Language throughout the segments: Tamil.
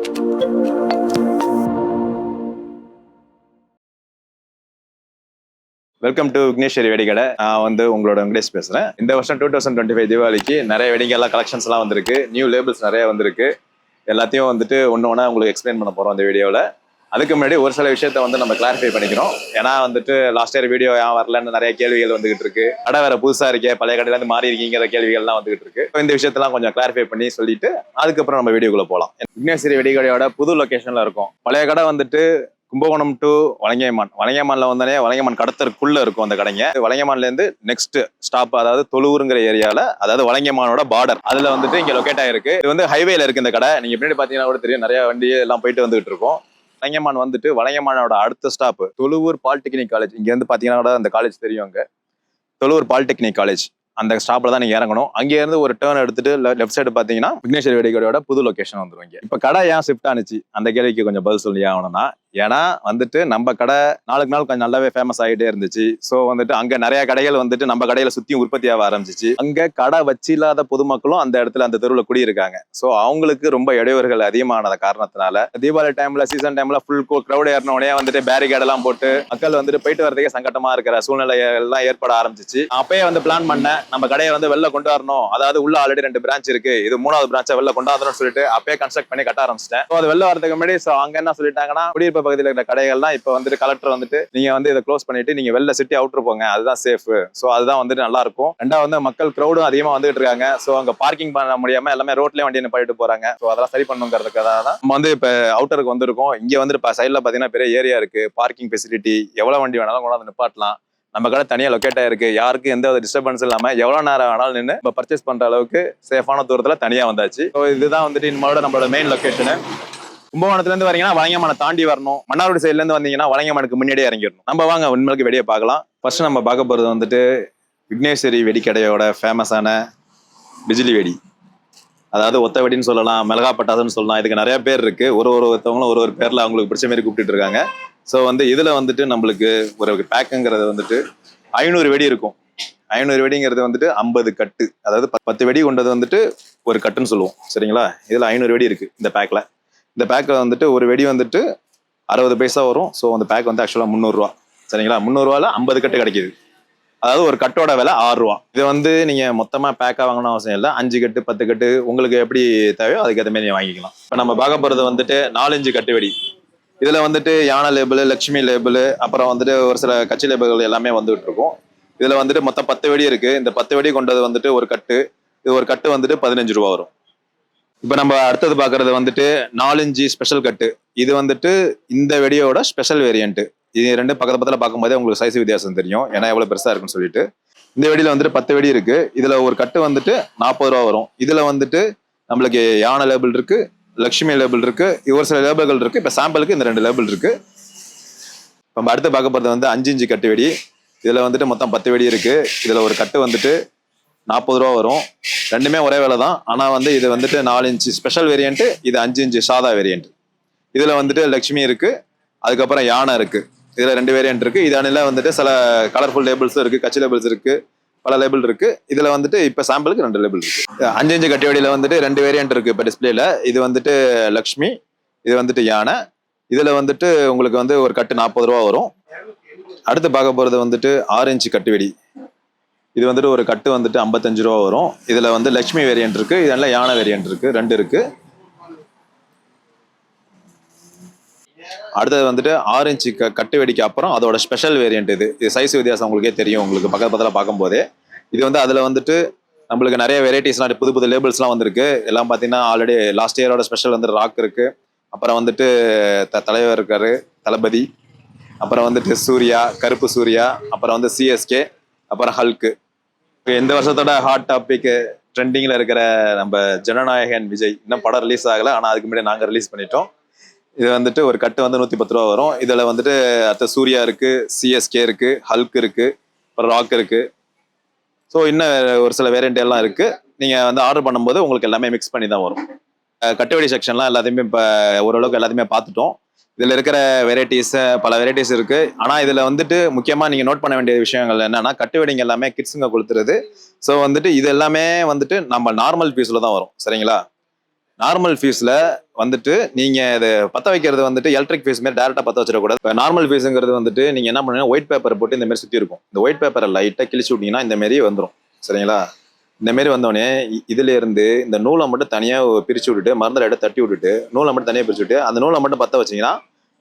வெல்கம் டு விக்னேஸ்வரி வெடிக்கடை நான் வந்து உங்களோட வெங்கடேஷ் பேசுறேன். இந்த வருஷம் டூ தௌசண்ட் டுவெண்ட்டி ஃபைவ் தீபாவளிக்கு நிறைய வெடிங்க எல்லாம் கலெக்ஷன்ஸ் எல்லாம் வந்திருக்கு. நியூ லேபிள்ஸ் நிறைய வந்திருக்கு. எல்லாத்தையும் வந்துட்டு ஒன்று ஒன்றா உங்களுக்கு எக்ஸ்பிளைன் பண்ண போறோம் அந்த வீடியோவில் அதுக்கு முன்னாடி ஒரு சில விஷயத்த வந்து நம்ம கிளாரிஃபை பண்ணிக்கிறோம். ஏன்னா வந்துட்டு லாஸ்ட் இயர் வீடியோ ஏன் வரலன்னு நிறைய கேள்விகள் வந்துகிட்டு இருக்கு. கடை வேற புதுசா இருக்கே பழைய கடையில இருந்து மாறி இருக்கீங்கிற கேள்விகள்லாம் வந்துகிட்டு இருக்கு. இந்த விஷயத்தெல்லாம் கொஞ்சம் கிளாரிஃபை பண்ணி சொல்லிட்டு அதுக்கப்புறம் நம்ம வீடியோக்குள்ள போகலாம் விக்னேஸ்வரி வெடிகடையோட புது லொக்கேஷன்ல இருக்கும். பழைய கடை வந்துட்டு கும்பகோணம் டு வலங்கைமான். வலங்கைமான்ல வந்தோடனே வலங்கைமான் கடத்தருக்குள்ள இருக்கும் அந்த கடைங்க. வலங்கைமான்ல இருந்து நெக்ஸ்ட் ஸ்டாப் அதாவது தொழுவூருங்கிற ஏரியால அதாவது வலங்கைமானோட பார்டர் அதுல வந்துட்டு இங்க லொக்கேட் ஆயிருக்கு. இது வந்து ஹைவேல இருக்கு இந்த கடை. நீங்க பின்னாடி பாத்தீங்கன்னா கூட தெரியும் நிறைய வண்டி எல்லாம் போயிட்டு வந்துகிட்டு இருக்கும். வளையமான் வந்துட்டு வளையமானோட அடுத்த ஸ்டாப் தொழுவூர் பாலிடெக்னிக் காலேஜ் இங்கே இருந்து பார்த்தீங்கன்னா கூட அந்த காலேஜ் தெரியும் அங்கே. தொழுவூர் பாலிடெக்னிக் காலேஜ் அந்த ஸ்டாப்ல தான் நீங்க இறங்கணும். அங்கே இருந்து ஒரு டேர்ன் எடுத்துட்டு லெஃப்ட் சைடு பாத்தீங்கன்னா விக்னேஸ்வரி வெடிக்கடையோட புது லொகேஷன் வந்துருவாங்க இப்ப கடை ஏன் ஷிஃப்ட் ஆனிச்சு? அந்த கேள்விக்கு கொஞ்சம் பதில் சொல்லி ஆகணும்னா ஏன்னா வந்துட்டு நம்ம கடை நாளுக்கு நாள் கொஞ்சம் நல்லாவே ஃபேமஸ் ஆகிட்டே இருந்துச்சு. ஸோ வந்துட்டு அங்க நிறைய கடைகள் வந்துட்டு நம்ம கடையில சுத்தியும் உற்பத்தி ஆக ஆரம்பிச்சிச்சு. அங்க கடை வச்சு இல்லாத பொதுமக்களும் அந்த இடத்துல அந்த தெருவில் குடியிருக்காங்க. ஸோ அவங்களுக்கு ரொம்ப இடையூறுகள் அதிகமானத காரணத்தினால தீபாவளி டைம்ல சீசன் டைம்ல ஃபுல் க்ரௌட் ஏறினோடனே வந்துட்டு பேரிகேட் எல்லாம் போட்டு மக்கள் வந்துட்டு போயிட்டு வரதுக்கே சங்கட்டமா இருக்கிற சூழ்நிலைகள் எல்லாம் ஏற்பட ஆரம்பிச்சிச்சு. அப்பயே வந்து பிளான் பண்ணேன் நம்ம கடையை வந்து வெளில கொண்டு வரணும். அதாவது உள்ள ஆல்ரெடி ரெண்டு பிரான்ச் இருக்கு. இது மூணாவது பிரான்ச்சை வெளில கொண்டு வரணும்னு சொல்லிட்டு அப்பயே கன்ஸ்ட்ரக்ட் பண்ணி கட்ட ஆரம்பிச்சிட்டேன். ஸோ அது வெளில வரதுக்கு முன்னாடி ஸோ அங்க என்ன சொல்லிட்டாங்கன்னா குடியிருப்பு பகுதியில் இருக்கிற கடைகள்லாம் இப்போ வந்துட்டு கலெக்டர் வந்துட்டு நீங்கள் வந்து இதை க்ளோஸ் பண்ணிட்டு நீங்கள் வெளில சிட்டி அவுட்ரு போங்க. அதுதான் சேஃப் ஸோ அதுதான் வந்துட்டு நல்லா இருக்கும் ரெண்டாவது வந்து மக்கள் க்ரௌடும் அதிகமாக வந்துட்டு இருக்காங்க. ஸோ அங்கே பார்க்கிங் பண்ண முடியாம எல்லாமே ரோட்லேயே வண்டி நிப்பாட்டிட்டு போகிறாங்க ஸோ அதெல்லாம் சரி பண்ணுங்கிறதுக்காக தான். நம்ம வந்து இப்போ அவுட்டருக்கு வந்திருக்கோம். இங்கே வந்துட்டு இப்போ சைடில் பார்த்தீங்கன்னா பெரிய ஏரியா இருக்குது பார்க்கிங் ஃபெசிலிட்டி எவ்வளோ வண்டி வேணாலும் கொண்டாந்து நிப்பாட்டலாம். நம்ம கடை தனியாக லொக்கேட் ஆயிருக்கு. யாருக்கும் எந்த ஒரு டிஸ்டர்பன்ஸ் இல்லாமல் எவ்வளோ நேரம் வேணாலும் நின்று இப்போ பர்ச்சேஸ் பண்ணுற அளவுக்கு சேஃபான தூரத்தில் தனியாக வந்தாச்சு. ஸோ இதுதான் வந்துட்டு நம்மளோட நம்மளோட மெயின் லொக்கேஷனு கும்பகோணத்துல இருந்து வரீங்கன்னா வலங்கமான தாண்டி வரணும். மன்னாரோடு சைட்ல இருந்து வந்தீங்கன்னா வலங்கமானுக்கு முன்னாடியே இறங்கிடணும். நம்ம வாங்க உண்மைக்கு வெளியே பார்க்கலாம். ஃபர்ஸ்ட் நம்ம பார்க்க போறது வந்துட்டு விக்னேஸ்வரி வெடிக்கடையோட ஃபேமஸான பிஜிலி வெடி. அதாவது ஒத்த வெடின்னு சொல்லலாம் மிளகா பட்டாசுன்னு சொல்லலாம். இதுக்கு நிறைய பேர் இருக்கு. ஒரு ஒரு ஒருத்தவங்களும் ஒரு ஒரு பேர்ல அவங்களுக்கு பிடிச்ச மாதிரி கூப்பிட்டு இருக்காங்க. ஸோ வந்து இதுல வந்துட்டு நம்மளுக்கு ஒரு பேக்குங்கிறது வந்துட்டு ஐநூறு வெடி இருக்கும். ஐநூறு வெடிங்கிறது வந்துட்டு ஐம்பது கட்டு. அதாவது பத்து வெடி கொண்டது வந்துட்டு ஒரு கட்டுன்னு சொல்லுவோம். சரிங்களா? இதுல ஐநூறு வெடி இருக்கு இந்த பேக்ல இந்த பேக்கில் வந்துட்டு ஒரு வெடி வந்துட்டு அறுபது பைசா வரும். ஸோ அந்த பேக் வந்து ஆக்சுவலாக முந்நூறுரூவா சரிங்களா? முந்நூறுரூவால ஐம்பது கட்டு கிடைக்குது. அதாவது ஒரு கட்டோட விலை ஆறுரூவா. இது வந்து நீங்கள் மொத்தமாக பேக்காக வாங்கணும் அவசியம் இல்லை. அஞ்சு கட்டு பத்து கட்டு உங்களுக்கு எப்படி தேவையோ அதுக்கேற்ற மாதிரி நீங்கள் வாங்கிக்கலாம். இப்போ நம்ம பார்க்க போகிறது வந்துட்டு நாலஞ்சு கட்டு வெடி. இதில் வந்துட்டு யானை லேபிள் லட்சுமி லேபிள் அப்புறம் வந்துட்டு ஒரு சில கட்சி லேபிள்கள் எல்லாமே வந்துட்டு இருக்கும். இதில் வந்துட்டு மொத்தம் பத்து வெடி இருக்குது இந்த பத்து வெடி கொண்டது வந்துட்டு ஒரு கட்டு. இது ஒரு கட்டு வந்துட்டு பதினஞ்சு ரூபா வரும். இப்போ நம்ம அடுத்தது பார்க்கறது வந்துட்டு நாலஞ்சு ஸ்பெஷல் கட்டு இது வந்துட்டு இந்த வெடியோட ஸ்பெஷல் வேரியன்ட் இது ரெண்டு பக்கத்து பக்கத்தில் பார்க்கும்போதே உங்களுக்கு சைஸ் வித்தியாசம் தெரியும். ஏன்னா எவ்வளோ பெருசாக இருக்குன்னு சொல்லிட்டு. இந்த வெடியில் வந்துட்டு பத்து வெடி இருக்கு. இதுல ஒரு கட்டு வந்துட்டு நாற்பது ரூபா வரும். இதுல வந்துட்டு நம்மளுக்கு யானை லேபிள் இருக்கு லக்ஷ்மி லேபிள் இருக்கு ஒரு சில லேபிள்கள் இருக்கு. இப்போ சாம்பிளுக்கு இந்த ரெண்டு லேபிள் இருக்கு. இப்ப நம்ம அடுத்து பார்க்க போகிறது வந்து அஞ்சு இஞ்சு கட்டு வெடி. இதுல வந்துட்டு மொத்தம் பத்து வெடி இருக்கு. இதுல ஒரு கட்டு வந்துட்டு நாற்பது ரூபா வரும். ரெண்டுமே ஒரே வேலை தான். ஆனால் வந்து இது வந்துட்டு நாலு இன்ச்சு ஸ்பெஷல் வேரியண்ட்டு இது அஞ்சு இன்ச்சு சாதா வேரியண்ட் இதில் வந்துட்டு லக்ஷ்மி இருக்கு. அதுக்கப்புறம் யானை இருக்கு. இதில் ரெண்டு வேரியண்ட் இருக்கு. இதானில வந்துட்டு சில கலர்ஃபுல் லேபிள்ஸும் இருக்கு கட்சி லேபிள்ஸ் இருக்கு பல லேபிள் இருக்கு. இதுல வந்துட்டு இப்ப சாம்பிளுக்கு ரெண்டு லேபிள் இருக்கு. அஞ்சு இன்ச்சு கட்டிவடியில வந்துட்டு ரெண்டு வேரியன்ட் இருக்கு இப்ப டிஸ்பிளேல இது வந்துட்டு லக்ஷ்மி இது வந்துட்டு யானை. இதுல வந்துட்டு உங்களுக்கு வந்து ஒரு கட்டு நாற்பது ரூபா வரும். அடுத்து பார்க்க போறது வந்துட்டு ஆறு இன்ச்சு கட்டுவெடி இது வந்துட்டு ஒரு கட்டு வந்துட்டு ஐம்பத்தஞ்சு ரூபா வரும். இதில் வந்து லக்ஷ்மி வேரியன்ட் இருக்கு. இதெல்லாம் யானை வேரியன்ட் இருக்கு. ரெண்டு இருக்கு. அடுத்தது வந்துட்டு ஆரஞ்சு க கட்டு வெடிக்கு அப்புறம் அதோட ஸ்பெஷல் வேரியன்ட் இது. இது சைஸ் வித்தியாசம் உங்களுக்கே தெரியும். உங்களுக்கு பக்கத்து பக்கத்தில் பார்க்கும்போதே. இது வந்து அதில் வந்துட்டு நம்மளுக்கு நிறைய வெரைட்டிஸ்லாம் புது புது லேபிள்ஸ்லாம் வந்திருக்கு. எல்லாம் பார்த்தீங்கன்னா ஆல்ரெடி லாஸ்ட் இயரோட ஸ்பெஷல் வந்து ராக் இருக்கு. அப்புறம் வந்துட்டு த தலைவர் இருக்காரு தளபதி. அப்புறம் வந்துட்டு சூர்யா கருப்பு சூர்யா. அப்புறம் வந்து சிஎஸ்கே அப்புறம் ஹல்க்கு இந்த வருஷத்தோட ஹாட் டாபிக் ட்ரெண்டிங்கில் இருக்கிற நம்ம ஜனநாயகன் விஜய் இன்னும் படம் ரிலீஸ் ஆகலை. ஆனால் அதுக்கு முன்னாடி நாங்கள் ரிலீஸ் பண்ணிட்டோம். இது வந்துட்டு ஒரு கட்டு வந்து நூற்றி பத்து ரூபா வரும். இதில் வந்துட்டு அடுத்த சூர்யா இருக்கு சிஎஸ்கே இருக்கு ஹல்க் இருக்கு அப்புறம் ராக் இருக்கு. ஸோ இன்னும் ஒரு சில வேரியண்ட் எல்லாம் இருக்கு. நீங்கள் வந்து ஆர்டர் பண்ணும்போது உங்களுக்கு எல்லாமே மிக்ஸ் பண்ணி தான் வரும் கட்டுவடி செக்ஷன்லாம் எல்லாத்தையுமே இப்போ ஓரளவுக்கு எல்லாத்தையுமே பார்த்துட்டோம். இதில் இருக்கிற வெரைட்டிஸ் பல வெரைட்டிஸ் இருக்கு. ஆனால் இதில் வந்துட்டு முக்கியமாக நீங்கள் நோட் பண்ண வேண்டிய விஷயங்கள் என்னன்னா கட்டுவெடிங்க எல்லாமே கிட்ஸுங்க கொடுத்துருது ஸோ வந்துட்டு இது எல்லாமே வந்துட்டு நம்ம நார்மல் ஃபீஸில் தான் வரும். சரிங்களா? நார்மல் ஃபீஸில் வந்துட்டு நீங்கள் இது பற்ற வைக்கிறது வந்துட்டு எலக்ட்ரிக் ஃபீஸ் மாதிரி டேரெக்டாக பற்ற வச்சிடக்கூடாது. இப்போ நார்மல் ஃபீஸுங்கிறது வந்துட்டு நீங்கள் என்ன பண்ணுங்க ஒயிட் பேப்பர் போட்டு இந்த மாதிரி சுற்றி இருக்கும். இந்த ஒயிட் பேப்பரை லைட்டாக கிழிச்சு விட்டீங்கன்னா இந்த மாரி வந்துடும் சரிங்களா? இந்த மாரி வந்தோடனே இதுல இருந்து இந்த நூலை மட்டும் தனியா பிரிச்சு விட்டுட்டு மருந்தில் எடுத்து தட்டி விட்டுட்டு நூலை மட்டும் தனியா பிரிச்சு விட்டு அந்த நூலை மட்டும் பத்த வச்சீங்கன்னா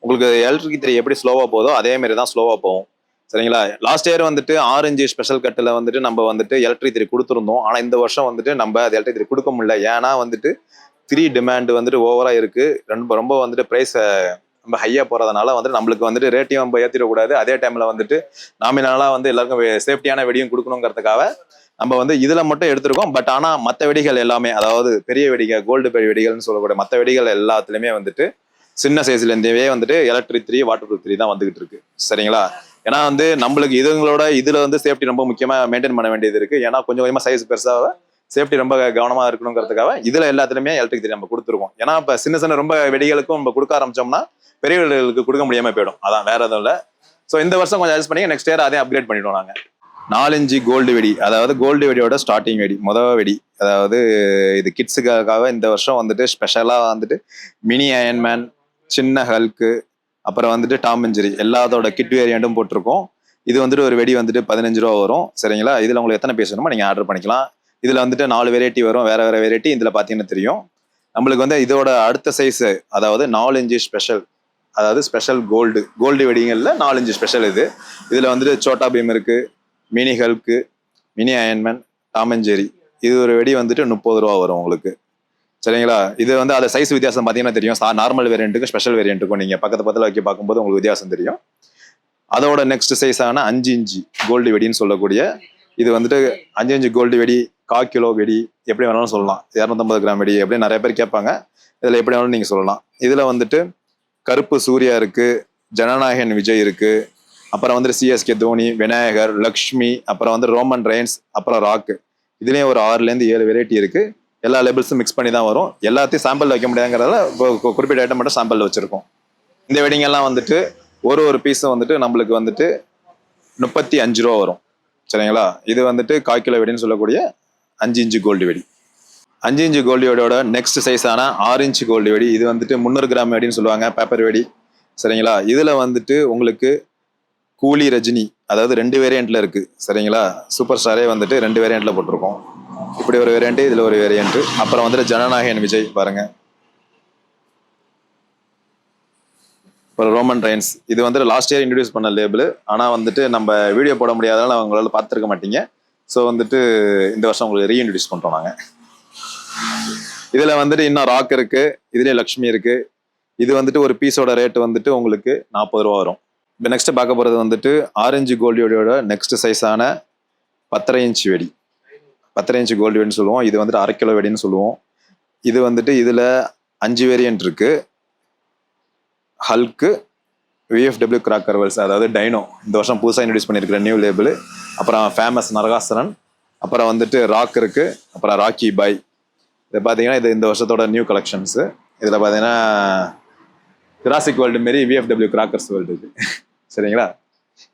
உங்களுக்கு எலக்ட்ரிக் த்ரீ எப்படி ஸ்லோவா போதோ அதே மாதிரி தான் ஸ்லோவா போகும். சரிங்களா? லாஸ்ட் இயர் வந்துட்டு ஆரஞ்சு ஸ்பெஷல் கட்டில் வந்துட்டு நம்ம வந்துட்டு எலக்ட்ரிக் த்ரீ கொடுத்துருந்தோம். ஆனால் இந்த வருஷம் வந்துட்டு நம்ம அது எலக்ட்ரிக் த்ரீ கொடுக்க முடியல. ஏன்னா வந்துட்டு த்ரீ டிமாண்ட் வந்துட்டு ஓவரா இருக்கு. ரொம்ப ரொம்ப வந்துட்டு ப்ரைஸ் ரொம்ப ஹையா போறதுனால வந்துட்டு நம்மளுக்கு வந்துட்டு ரேட்டையும் நம்ம ஏற்றிடக்கூடாது அதே டைம்ல வந்துட்டு நாமினலா வந்து எல்லாருக்கும் சேஃப்டியான வெடியும் கொடுக்கணுங்கிறதுக்காக நம்ம வந்து இதுல மட்டும் எடுத்திருக்கோம். பட் ஆனா மற்ற வெடிகள் எல்லாமே அதாவது பெரிய வெடிகள் கோல்டு பெரிய வெடிகள்னு சொல்லக்கூடிய மற்ற வெடிகள் எல்லாத்துலயுமே வந்துட்டு சின்ன சைஸ்ல இருந்தே வந்துட்டு electric three waterproof three தான் வந்துகிட்டு இருக்கு. சரிங்களா? ஏன்னா வந்து நம்மளுக்கு இதுங்களோட இதுல வந்து சேஃப்டி ரொம்ப முக்கியமா மெயின்டைன் பண்ண வேண்டியது இருக்கு. ஏன்னா கொஞ்சம் கொஞ்சமா சைஸ் பெருசாக சேஃப்டி ரொம்ப கவனமா இருக்கணுங்கிறதுக்காக இதுல எல்லாத்துலயுமே எலக்ட்ரிக் த்ரீ நம்ம கொடுத்துருக்கோம். ஏன்னா இப்ப சின்ன சின்ன ரொம்ப வெடிகளுக்கும் நம்ம கொடுக்க ஆரம்பிச்சோம்னா பெரிய வெடிகளுக்கு கொடுக்க முடியாம போயிடும். அதான் வேற எதுவும் இல்லை. ஸோ இந்த வருஷம் கொஞ்சம் அட்ஜஸ்ட் பண்ணி நெக்ஸ்ட் இயர் அதையும் அப்கிரேட் பண்ணிடுவோம் நாங்கள் நாலஞ்சு கோல்டு வெடி அதாவது கோல்டு வெடியோட ஸ்டார்டிங் வெடி முத வெடி. அதாவது இது கிட்ஸுக்காக இந்த வருஷம் வந்துட்டு ஸ்பெஷலாக வந்துட்டு மினி அயன்மேன் சின்ன ஹல்க்கு அப்புறம் வந்துட்டு டாம் இன்ஜரி எல்லாத்தோட கிட் வேரியண்ட்டும் போட்டிருக்கோம். இது வந்துட்டு ஒரு வெடி வந்துட்டு பதினஞ்சு ரூபா வரும். சரிங்களா? இதில் உங்களுக்கு எத்தனை பீஸ் வேணுமோ நீங்கள் ஆர்டர் பண்ணிக்கலாம். இதில் வந்துட்டு நாலு வெரைட்டி வரும். வேறு வேறு வெரைட்டி இதில் பார்த்தீங்கன்னா தெரியும். நம்மளுக்கு வந்து இதோட அடுத்த சைஸு அதாவது நாலு இன்ச்சு ஸ்பெஷல் அதாவது ஸ்பெஷல் கோல்டு கோல்டு வெடிங்களில் நாலஞ்சு ஸ்பெஷல் இது. இதில் வந்துட்டு சோட்டா பீம் இருக்குது mini Hulk mini Iron Man Tom and Jerry. இது ஒரு வெடி வந்துட்டு முப்பது ரூபா வரும் உங்களுக்கு. சரிங்களா? இது வந்து அதை சைஸ் வித்தியாசம் பார்த்தீங்கன்னா தெரியும். நார்மல் வேரியண்ட்டுக்கும் ஸ்பெஷல் வேரியண்ட்டுக்கும் நீங்கள் பக்கத்து பக்கத்தில் வைக்க பார்க்கும்போது உங்களுக்கு வித்தியாசம் தெரியும். அதோட நெக்ஸ்ட் சைஸான அஞ்சு இஞ்சி கோல்டு வெடின்னு சொல்லக்கூடிய இது வந்துட்டு அஞ்சு இஞ்சு கோல்டு வெடி கா கிலோ வெடி எப்படி வேணாலும் சொல்லலாம். இரநூத்தம்பது கிராம் வெடி எப்படி நிறைய பேர் கேட்பாங்க. இதில் எப்படி வேணாலும் நீங்கள் சொல்லலாம். இதில் வந்துட்டு கருப்பு சூர்யா இருக்குது ஜனநாயகன் விஜய் இருக்குது அப்புறம் வந்துட்டு சிஎஸ்கே தோனி விநாயகர் லக்ஷ்மி அப்புறம் வந்து ரோமன் ரெயின்ஸ் அப்புறம் ராக்கு இதுலேயும் ஒரு ஆறுலேருந்து ஏழு வெரைட்டி இருக்கு. எல்லா லெபிள்ஸும் மிக்ஸ் பண்ணி தான் வரும். எல்லாத்தையும் சாம்பிள் வைக்க முடியாதுங்கிறதால குறிப்பிட்ட ஐட்டம் மட்டும் சாம்பிள் வச்சிருக்கோம். இந்த வெடிங்கெல்லாம் வந்துட்டு ஒரு ஒரு பீஸும் வந்துட்டு நம்மளுக்கு வந்துட்டு முப்பத்தி அஞ்சு ரூபா வரும். சரிங்களா? இது வந்துட்டு கால் கிலோ வெடின்னு சொல்லக்கூடிய அஞ்சு இன்ச்சு கோல்டு வெடி. அஞ்சு இன்ச்சு கோல்டு வெடியோட நெக்ஸ்ட் சைஸான ஆறு இன்ச்சு கோல்டு வெடி. இது வந்துட்டு முந்நூறு கிராம் வெடின்னு சொல்லுவாங்க பேப்பர் வெடி. சரிங்களா? இதில் வந்துட்டு உங்களுக்கு கூலி ரஜினி அதாவது ரெண்டு வேரியண்ட்ல இருக்கு சரிங்களா? சூப்பர் ஸ்டாரே வந்துட்டு ரெண்டு வேரியண்ட்ல போட்டிருக்கோம். இப்படி ஒரு வேரியண்ட் இதுல ஒரு வேரியண்ட் அப்புறம் வந்துட்டு ஜனநாயகன் விஜய் பாருங்க. அப்புறம் ரோமன் ரைன்ஸ் இது வந்துட்டு லாஸ்ட் இயர் இன்ட்ரடியூஸ் பண்ண லேபிள் ஆனால் வந்துட்டு நம்ம வீடியோ போட முடியாதனால அவங்களால பார்த்துருக்க மாட்டீங்க. ஸோ வந்துட்டு இந்த வருஷம் உங்களுக்கு ரீஇன்ட்ரடியூஸ் பண்ணுறோம் நாங்கள் இதில் வந்துட்டு இன்னும் ராக் இருக்குது இதுலேயே லக்ஷ்மி இருக்குது இது வந்துட்டு ஒரு பீஸோட ரேட்டு வந்துட்டு உங்களுக்கு நாற்பது ரூபா வரும். இப்போ நெக்ஸ்ட் பார்க்க போகிறது வந்துட்டு ஆரஞ்சு கோல்டு வெடியோட நெக்ஸ்ட் சைஸான பத்தரை இன்ச் வெடி. பத்தரை இன்ச் கோல்டு வெடின்னு சொல்லுவோம். இது வந்துட்டு அரை கிலோ வெடின்னு சொல்லுவோம். இது வந்துட்டு இதில் அஞ்சு வேரியன்ட் இருக்கு. ஹல்க்கு விஎஃப்டபிள்யூ கிராக் கர்வல்ஸ் அதாவது டைனோ இந்த வருஷம் புதுசாக இன்ட்ரடியூஸ் பண்ணியிருக்கிற நியூ லேபிள் அப்புறம் ஃபேமஸ் நரகாசரன். அப்புறம் வந்துட்டு ராக் இருக்கு. அப்புறம் ராக்கி பாய் இது பார்த்தீங்கன்னா இது இந்த வருஷத்தோட நியூ கலெக்ஷன்ஸு இதில் பார்த்தீங்கன்னா கிராசிக் வேர்ல்டு மாரி விஎஃப்டபிள்யூ கிராக்கர்ஸ் வேர்ல்டு இருக்குது சரிங்களா?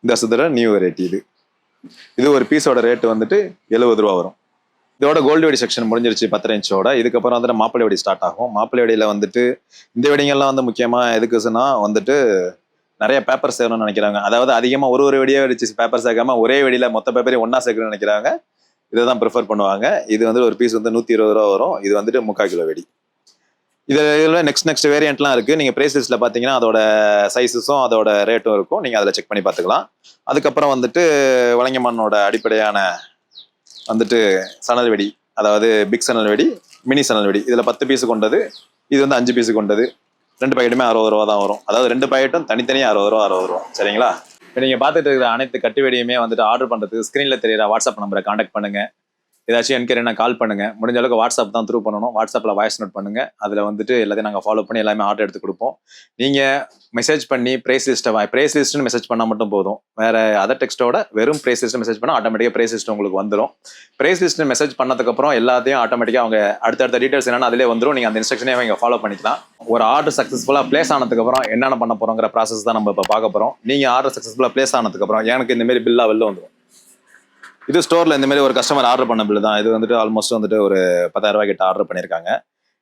இந்த வருஷத்தோட நியூ வெரைட்டி இது. இது ஒரு பீஸோட ரேட்டு வந்துட்டு எழுபது ரூபா வரும். இதோட கோல்டு வெடி செக்ஷன் முடிஞ்சிருச்சு பத்தரை இன்ச்சோட இதுக்கப்புறம் வந்துட்டு மாப்பிள்ளை வெடி ஸ்டார்ட் ஆகும். மாப்பிள்ளை வெடியில் வந்துட்டு இந்த வெடிங்கெல்லாம் வந்து முக்கியமாக எதுக்குன்னா வந்துட்டு நிறைய பேப்பர் சேரணும்னு நினைக்கிறாங்க. அதாவது அதிகமாக ஒரு ஒரு வெடியாக வெடிச்சு பேப்பர் சேர்க்காம ஒரே வெடியில் மொத்த பேப்பரையும் ஒன்றா சேர்க்கணும்னு நினைக்கிறாங்க. இதை தான் ப்ரிஃபர் பண்ணுவாங்க. இது வந்து ஒரு பீஸ் வந்து நூற்றி இருபது ரூபா வரும். இது வந்துட்டு முக்கால் கிலோ வெடி. இதுல நெக்ஸ்ட் நெக்ஸ்ட் வேரியண்ட்லாம் இருக்குது நீங்கள் ப்ரைஸஸில் பார்த்தீங்கன்னா அதோட சைஸஸும் அதோட ரேட்டும் இருக்கும். நீங்கள் அதில் செக் பண்ணி பார்த்துக்கலாம் அதுக்கப்புறம் வந்துட்டு வழங்கமன்னோட அடிப்படையான வந்துட்டு சணல் வெடி அதாவது பிக் சணல் வெடி மினி சணல் வெடி. இதில் பத்து பீஸ் கொண்டது இது வந்து அஞ்சு பீஸ் கொண்டது. ரெண்டு பாக்கெட்டுமே அறுபது ரூபா தான் வரும். அதாவது ரெண்டு பாக்கெட்டும் தனித்தனியாக அறுபது ரூபா அறுபது ரூபா. சரிங்களா? இப்போ நீங்கள் பார்த்துட்டு இருக்கிற அனைத்து கட்டு வெடியுமே வந்துட்டு ஆர்டர் பண்ணுறதுக்கு ஸ்க்ரீனில் தெரியுற வாட்ஸ்அப் நம்பரை காண்டாக்ட் பண்ணுங்கள் ஏதாச்சும் என்கொயரினா கால் பண்ணுங்க. முடிஞ்ச அளவுக்கு வாட்ஸ்அப் தான் த்ரூ பண்ணணும். வாட்ஸ்அப்பில் வாய்ஸ் நோட் பண்ணுங்க. அதில் வந்துட்டு எல்லாத்தையும் நாங்கள் ஃபாலோ பண்ணி எல்லாமே ஆர்டர் எடுத்து கொடுப்போம். நீங்கள் மெசேஜ் பண்ணி ப்ரைஸ் லிஸ்ட்டை ப்ரைஸ் லிஸ்ட்னு மெசேஜ் பண்ணால் மட்டும் போதும். வேற அதர் டெக்ஸ்ட்டோட வெறும் ப்ரைஸ் லிஸ்ட் மெசேஜ் பண்ணால் ஆட்டோமேட்டிக்காக ப்ரைஸ் லிஸ்ட் உங்களுக்கு வந்துடும் ப்ரைஸ் லிஸ்ட் மெசேஜ் பண்ணதுக்கப்புறம் எல்லாத்தையும் ஆட்டோமேட்டிக்காக அவங்க அடுத்தடுத்த டீட்டெயில்ஸ் என்னென்ன அதிலே வந்துடும் நீங்கள் அந்த இன்ஸ்ட்ரக்ஷனே அவங்க ஃபாலோ பண்ணிக்கலாம். ஒரு ஆர்டர் சக்ஸஸ்ஃபுல்லாக ப்ளேஸ் ஆனதுக்கப்புறம் என்னென்ன பண்ண போகிறோங்கிற ப்ராசஸ் தான் நம்ம இப்போ பார்க்க போகிறோம் நீங்கள் ஆர்டர் சக்ஸஸ்ஃபுல்லாக ப்ளேஸ் ஆனதுக்கப்புறம் எனக்கு இந்தமாரி பில்லாக வெளில வந்துடும் இது ஸ்டோரில் இந்த மாதிரி ஒரு கஸ்டமர் ஆர்டர் பண்ண பில்லு தான். இது வந்துட்டு ஆல்மோஸ்ட் வந்துட்டு ஒரு பத்தாயிரம் ரூபாய் கிட்ட ஆர்டர் பண்ணியிருக்காங்க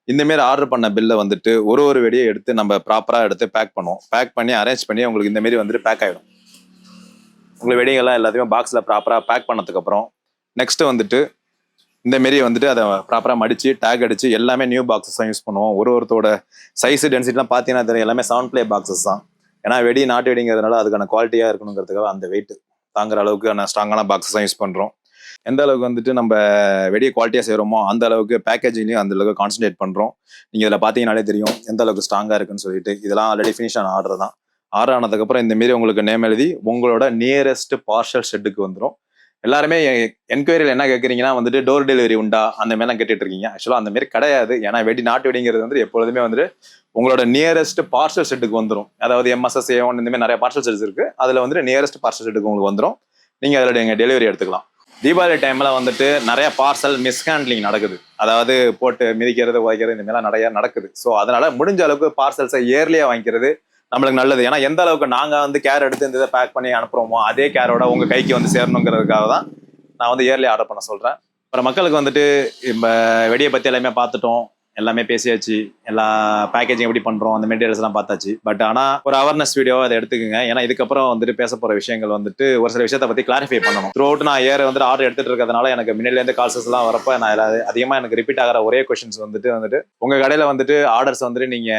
இந்த மாரி ஆர்டர் பண்ண பில்லை வந்துட்டு ஒரு ஒரு வெடியை எடுத்து நம்ம ப்ராப்பராக எடுத்து பேக் பண்ணுவோம். பேக் பண்ணி அரேஞ்ச் பண்ணி உங்களுக்கு இந்த மாரி வந்துட்டு பேக் ஆகிடும் உங்களை வெடிகள்லாம் எல்லாத்தையுமே பாக்ஸில் ப்ராப்பராக பேக் பண்ணதுக்கப்புறம் நெக்ஸ்ட்டு வந்துட்டு இந்த மாரி வந்துட்டு அதை ப்ராப்பராக மடித்து டேக் அடித்து எல்லாமே நியூ பாக்ஸஸாக யூஸ் பண்ணுவோம். ஒரு ஒருத்தோட சைஸு டென்சிட்டிலாம் பார்த்தீங்கன்னா தெரியும். எல்லாமே செவன் ப்ளே பாக்ஸஸ் தான். ஏன்னா வெடி நாட்டு வெடிங்கிறதுனால அதுக்கான குவாலிட்டியாக இருக்கணுங்கிறதுக்காக அந்த வெயிட்டு தாங்குற அளவுக்கு ஸ்ட்ராங்கான பாக்ஸஸ் யூஸ் பண்ணுறோம் எந்த அளவுக்கு வந்துட்டு நம்ம வெடியை குவாலிட்டியாக செய்கிறோமோ அந்த அளவுக்கு பேக்கேஜிங்லையும் அந்த அளவுக்கு கான்சன்ட்ரேட் பண்ணுறோம் நீங்கள் இதில் பார்த்தீங்கனாலே தெரியும் எந்த அளவுக்கு ஸ்ட்ராங்காக இருக்குன்னு சொல்லிட்டு. இதெல்லாம் ஆல்ரெடி ஃபினிஷ் ஆன ஆர்டர் தான். ஆர்டர் ஆனதுக்கப்புறம் இந்த மாரி உங்களுக்கு நேம் எழுதி உங்களோட நியரஸ்ட் பார்சல் ஷெட்டுக்கு வந்துடும் எல்லாருமே என்கொயரியில் என்ன கேட்குறீங்கன்னா வந்துட்டு டோர் டெலிவரி உண்டா? அந்த மாதிரிலாம் கேட்டுட்டு இருக்கீங்க. ஆக்சுவலாக அந்த மாதிரி கிடையாது. ஏன்னா வெடி நாட்டு வெடிங்கிறது வந்து எப்பொழுதுமே வந்துட்டு உங்களோட நியரஸ்ட் பார்சல் செட்டுக்கு வந்துடும் அதாவது எம்எஸ்எஸ் ஏஒன் இந்த மாதிரி நிறைய பார்சல் செட்ஸ் இருக்கு. அதில் வந்துட்டு நியரஸ்ட் பார்சல் செட்டுக்கு உங்களுக்கு வந்துடும் நீங்கள் அதில் நீங்கள் டெலிவரி எடுத்துக்கலாம். தீபாவளி டைமில் வந்துட்டு நிறைய பார்சல் மிஸ்ஹேண்ட்லிங் நடக்குது. அதாவது போட்டு மிதிக்கிறது உதைக்கிறது இந்த மாதிரிலாம் நிறைய நடக்குது. ஸோ அதனால் முடிஞ்ச அளவுக்கு பார்சல்ஸை இயர்லியாக வாங்கிக்கிறது நம்மளுக்கு நல்லது. ஏன்னா எந்த அளவுக்கு நாங்கள் வந்து கேர் எடுத்து இந்த இதை பேக் பண்ணி அனுப்புகிறோமோ அதே கேரோட உங்கள் கைக்கு வந்து சேரணுங்கிறதுக்காக தான் நான் வந்து இயர்லி ஆர்டர் பண்ண சொல்கிறேன் அப்புறம் மக்களுக்கு வந்துட்டு இப்போ வெடியை பற்றி எல்லாமே பார்த்துட்டோம். எல்லாமே பேசியாச்சு. எல்லா பேக்கேஜிங் எப்படி பண்ணுறோம் அந்த மெட்டீரியல்ஸ் எல்லாம் பார்த்தாச்சு. பட் ஆனால் ஒரு அவேர்னஸ் வீடியோ அதை எடுத்துக்கோங்க. ஏன்னா இதுக்கப்புறம் வந்துட்டு பேச போகிற விஷயங்கள் வந்துட்டு ஒரு சில விஷயத்தை பற்றி கிளாரிஃபை பண்ணணும். த்ரூ அவுட் நான் ஏர் வந்துட்டு ஆர்டர் எடுத்துட்டு இருக்கிறதுனால எனக்கு முன்னாடிலேருந்து கால்சஸ் எல்லாம் வரப்ப நான் அதிகமாக அதிகமா எனக்கு ரிப்பீட் ஆகிற ஒரே கொஸ்டின்ஸ் வந்துட்டு வந்துட்டு உங்க கடையில வந்துட்டு ஆர்டர்ஸ் வந்துட்டு நீங்க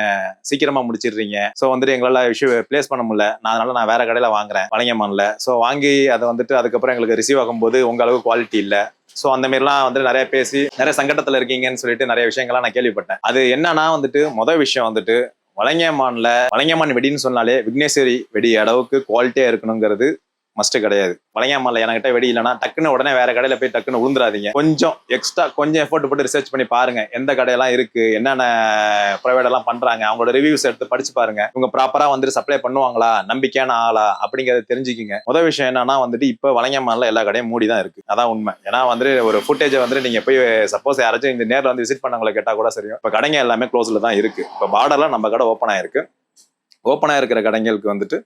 சீக்கிரமா முடிச்சிடுறீங்க. ஸோ வந்துட்டு எங்களால விஷயம் பிளேஸ் பண்ண முடியல. நான் அதனால நான் வேற கடையில வாங்குறேன். வழங்கமான்ல ஸோ வாங்கி அதை வந்துட்டு அதுக்கப்புறம் எங்களுக்கு ரிசீவ் ஆகும்போது உங்க அளவுக்கு குவாலிட்டி இல்லை. ஸோ அந்த மாதிரிலாம் வந்துட்டு நிறைய பேசி நிறைய சங்கடத்துல இருக்கீங்கன்னு சொல்லிட்டு நிறைய விஷயங்கள்லாம் நான் கேள்விப்பட்டேன். அது என்னன்னா வந்துட்டு மொதல் விஷயம் வந்துட்டு வழங்கியமான்ல வழங்கியமான் வெடின்னு சொன்னாலே விக்னேஸ்வரி வெடி அளவுக்கு குவாலிட்டியா இருக்கணுங்கிறது மஸ்ட் கிடையாது. வளையாமல் என்கிட்ட வெடி இல்லைன்னா டக்குன்னு உடனே வேற கடையில போய் டக்குன்னு உளுந்துராதீங்க கொஞ்சம் எக்ஸ்ட்ரா கொஞ்சம் எஃபோர்ட் போட்டு ரிசர்ச் பண்ணி பாருங்க எந்த கடையெல்லாம் இருக்கு என்னென்ன ப்ரொவைட் எல்லாம் பண்றாங்க அவங்களோட ரிவ்யூஸ் எடுத்து படிச்சு பாருங்க. இவங்க ப்ராப்பரா வந்துட்டு சப்ளை பண்ணுவாங்களா நம்பிக்கையான ஆளா அப்படிங்கறத தெரிஞ்சுக்கிங்க. முதல் விஷயம் என்னன்னா வந்துட்டு இப்போ வழங்கியமான்ல எல்லா கடையும் மூடி தான் இருக்கு. அதான் உண்மை. ஏன்னா வந்துட்டு ஒரு ஃபுட்டேஜை வந்துட்டு நீங்க போய் சப்போஸ் யாராச்சும் இந்த நேரில் வந்து விசிட் பண்ணவங்களை கேட்டா கூட சரியும். இப்போ கடைங்க எல்லாமே க்ளோஸ்ல தான் இருக்கு. இப்போ பார்டர்லாம் நம்ம கடை ஓப்பன் ஆயிருக்கு. ஓப்பனாக இருக்கிற கடைங்களுக்கு வந்துட்டு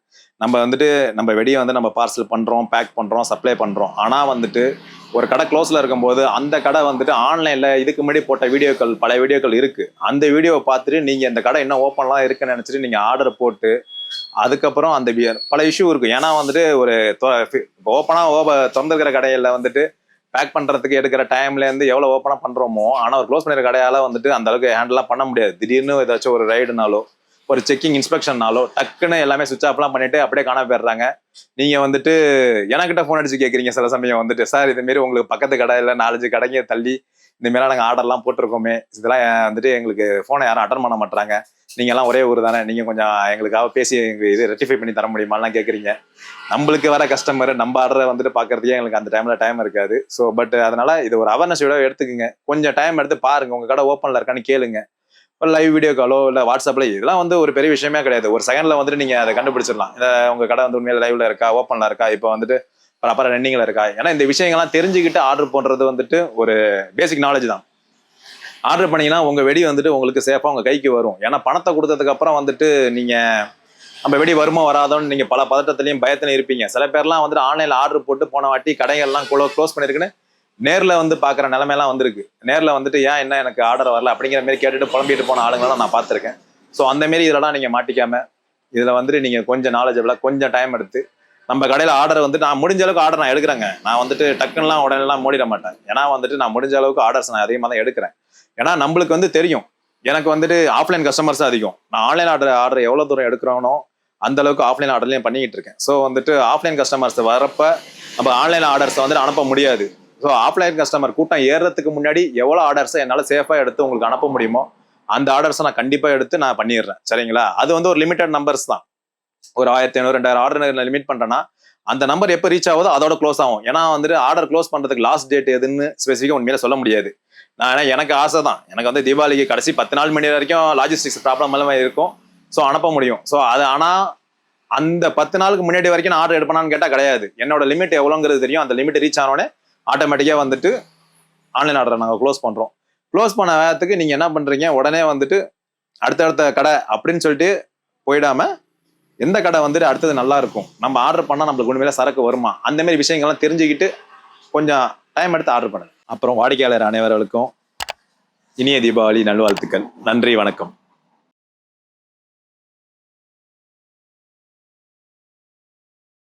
நம்ம வந்துட்டு நம்ம வெடியை வந்து நம்ம பார்சல் பண்ணுறோம் பேக் பண்ணுறோம் சப்ளை பண்ணுறோம் ஆனால் வந்துட்டு ஒரு கடை க்ளோஸில் இருக்கும்போது அந்த கடை வந்துட்டு ஆன்லைனில் இதுக்கு முன்னாடி போட்ட வீடியோக்கள் பல வீடியோக்கள் இருக்குது அந்த வீடியோவை பார்த்துட்டு நீங்கள் இந்த கடை இன்னும் ஓப்பன்லாம் இருக்குன்னு நினச்சிட்டு நீங்கள் ஆர்டர் போட்டு அதுக்கப்புறம் அந்த பல இஷ்யூ இருக்கும். ஏன்னா வந்துட்டு ஒரு ஓப்பனாக ஓப திறந்துருக்கிற கடையில் வந்துட்டு பேக் பண்ணுறதுக்கு எடுக்கிற டைம்லேருந்து எவ்வளோ ஓப்பனாக பண்ணுறோமோ ஆனால் ஒரு க்ளோஸ் பண்ணுற கடையால் வந்துட்டு அந்த அளவுக்கு பண்ண முடியாது. திடீர்னு ஏதாச்சும் ஒரு ரைடுனாலோ ஒரு செக்கிங் இன்ஸ்பெக்ஷன்னாலோ டக்குன்னு எல்லாமே சுவிச் ஆஃப்லாம் பண்ணிட்டு அப்படியே காண போயிடுறாங்க. நீங்க வந்துட்டு எனக்கிட்ட ஃபோன் அடிச்சு கேட்குறீங்க சில சமயம் வந்துட்டு சார் இது மாரி உங்களுக்கு பக்கத்து கடை இல்லை நாலஞ்சு கடைங்க தள்ளி இந்த மாரிலாம் நாங்கள் ஆர்டர்லாம் போட்டிருக்கோமே. இதெல்லாம் வந்துட்டு எங்களுக்கு ஃபோனை யாரும் அட்டன் பண்ண மாட்டாங்க நீங்க எல்லாம் ஒரே ஊர் தானே நீங்க கொஞ்சம் எங்களுக்காக பேசி எங்களுக்கு இது ரெட்டிஃபை பண்ணி தர முடியுமாலாம் கேட்குறீங்க நம்மளுக்கு வர கஸ்டமர் நம்ம ஆர்டரை வந்துட்டு பார்க்கறதுக்கே எங்களுக்கு அந்த டைம்ல டைம் இருக்காது. ஸோ பட் அதனால இது ஒரு அவேர்னஸ் எடுத்துக்கோங்க. கொஞ்சம் டைம் எடுத்து பாருங்க உங்க கடை ஓப்பன்ல இருக்கான்னு கேளுங்க. லைவ் வீடியோ காலோ இல்லை வாட்ஸ்அப்ல இதெல்லாம் வந்து ஒரு பெரிய விஷயமே கிடையாது. ஒரு செகண்டில் வந்துட்டு நீங்கள் அதை கண்டுபிடிச்சிடலாம். இந்த உங்கள் கடை வந்து உண்மையில லைவ்ல இருக்கா ஓப்பனில் இருக்கா இப்போ வந்துட்டு ப்ராப்பராக ரெண்டிங்கில் இருக்கா? ஏன்னா இந்த விஷயங்கள்லாம் தெரிஞ்சுக்கிட்டு ஆர்டர் பண்ணுறது வந்துட்டு ஒரு பேசிக் நாலேஜ் தான். ஆர்டர் பண்ணீங்கன்னா உங்கள் வெடி வந்துட்டு உங்களுக்கு சேஃபாக உங்கள் கைக்கு வரும். ஏன்னா பணத்தை கொடுத்ததுக்கப்புறம் வந்துட்டு நீங்கள் நம்ம வெடி வருமோ வராதோன்னு நீங்கள் பல பதட்டத்துலையும் பயத்துல இருப்பீங்க. சில பேர்லாம் வந்துட்டு ஆன்லைனில் ஆர்டர் போட்டு போன வாட்டி கடைகள்லாம் க்ளோஸ் பண்ணியிருக்குன்னு நேரில் வந்து பார்க்குற நிலமையெல்லாம் வந்திருக்கு. நேரில் வந்துட்டு ஏன் என்ன எனக்கு ஆர்டர் வரல? அப்படிங்கிற மாதிரி கேட்டுட்டு புலம்பிட்டு போன ஆளுங்களாம் நான் பார்த்துருக்கேன். ஸோ அந்தமாரி இதெல்லாம் நீங்கள் மாட்டிக்காம இதில் வந்துட்டு நீங்கள் கொஞ்சம் நாலேஜபிளாக கொஞ்சம் டைம் எடுத்து நம்ம கடையில் ஆர்டர் வந்து நான் முடிஞ்ச அளவுக்கு ஆர்டர் நான் எடுக்கிறேங்க. நான் வந்துட்டு டக்குன்னுலாம் உடனேலாம் மூடிட மாட்டேன். ஏன்னா வந்துட்டு நான் முடிஞ்ச அளவுக்கு ஆர்டர்ஸ் நான் அதிகமாக தான் எடுக்கிறேன். ஏன்னா நம்மளுக்கு வந்து தெரியும். எனக்கு வந்துட்டு ஆஃப்லைன் கஸ்டமர்ஸ் அதிகம். நான் ஆன்லைன் ஆர்டர் ஆர்டர் எவ்வளோ தூரம் எடுக்கிறோனோ அந்த அளவுக்கு ஆஃப்லைன் ஆர்டர்லையும் பண்ணிக்கிட்டு இருக்கேன். ஸோ வந்துட்டு ஆஃப்லைன் கஸ்டமர்ஸ் வரப்ப நம்ம ஆன்லைன் ஆர்டர்ஸை வந்துட்டு அனுப்ப முடியாது. ஸோ ஆஃப்லைன் கஸ்டமர் கூட்டம் ஏறுறதுக்கு முன்னாடி எவ்வளோ ஆர்டர்ஸை என்னால் சேஃபாக எடுத்து உங்களுக்கு அனுப்ப முடியுமோ அந்த ஆர்டர்ஸை நான் கண்டிப்பாக எடுத்து நான் பண்ணிடுறேன். சரிங்களா? அது வந்து ஒரு லிமிட்டட் நம்பர்ஸ் தான். ஒரு ஆயிரத்தி ஐநூறு ரெண்டாயிரம் ஆர்டர் லிமிட் பண்ணுறேன்னா அந்த நம்பர் எப்போ ரீச் ஆகுதோ அதோட க்ளோஸ் ஆகும். ஏன்னா வந்துட்டு ஆர்டர் க்ளோஸ் பண்ணுறதுக்கு லாஸ்ட் டேட் எதுன்னு ஸ்பெசிஃபிக்காக உண்மையில சொல்ல முடியாது. நான் ஏன்னா எனக்கு ஆசை தான். எனக்கு வந்து தீபாவளிக்கு கடைசி பத்து நாள் மணி வரைக்கும் லாஜிஸ்டிக்ஸ் ப்ராப்ளம் எல்லாம் இருக்கும். ஸோ அனுப்ப முடியும். ஸோ அது ஆனால் அந்த பத்து நாளுக்கு முன்னாடி வரைக்கும் நான் ஆர்டர் எடுப்பேனான்னு கேட்டால் கிடையாது. என்னோட லிமிட் எவ்வளோங்கிறது தெரியும். அந்த லிமிட் ரீச் ஆனோடனே ஆட்டோமேட்டிக்காக வந்துட்டு ஆன்லைன் ஆர்டரை நாங்கள் க்ளோஸ் பண்ணுறோம் க்ளோஸ் பண்ண வேகத்துக்கு நீங்கள் என்ன பண்ணுறீங்க உடனே வந்துட்டு அடுத்தடுத்த கடை அப்படின்னு சொல்லிட்டு போயிடாம எந்த கடை வந்துட்டு அடுத்தது நல்லா இருக்கும். நம்ம ஆர்டர் பண்ணால் நம்மளுக்கு உண்மையில சரக்கு வருமா? அந்த மாதிரி விஷயங்கள்லாம் தெரிஞ்சுக்கிட்டு கொஞ்சம் டைம் எடுத்து ஆர்டர் பண்ணுங்க. அப்புறம் வாடிக்கையாளர் அனைவர்களுக்கும் இனிய தீபாவளி நல்வாழ்த்துக்கள். நன்றி வணக்கம்.